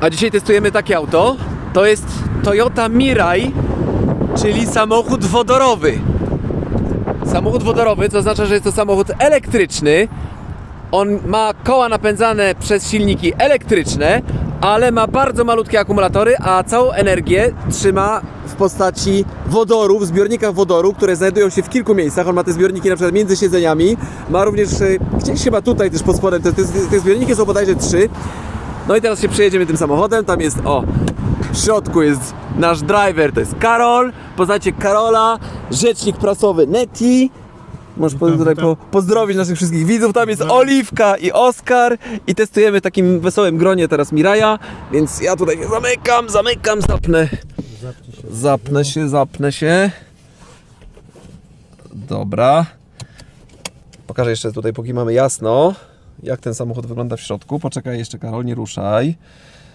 A dzisiaj testujemy takie auto. To jest Toyota Mirai, czyli samochód wodorowy. Samochód wodorowy, co oznacza, że jest to samochód elektryczny. On ma koła napędzane przez silniki elektryczne, ale ma bardzo malutkie akumulatory, a całą energię trzyma w postaci wodoru, w zbiornikach wodoru, które znajdują się w kilku miejscach. On ma te zbiorniki na przykład między siedzeniami. Ma również e, gdzieś chyba tutaj też pod spodem. Te, te, te zbiorniki są bodajże trzy. No i teraz się przejedziemy tym samochodem. Tam jest o. W środku jest nasz driver, to jest Karol. Poznacie Karola, rzecznik prasowy Neti. Możesz po, tutaj po, pozdrowić naszych wszystkich widzów. Tam jest Oliwka i Oskar. I testujemy w takim wesołym gronie teraz Miraja. Więc ja tutaj się zamykam, zamykam, zapnę. Zapnę się, zapnę się. Dobra. Pokażę jeszcze tutaj, póki mamy jasno, jak ten samochód wygląda w środku. Poczekaj jeszcze, Karol, nie ruszaj.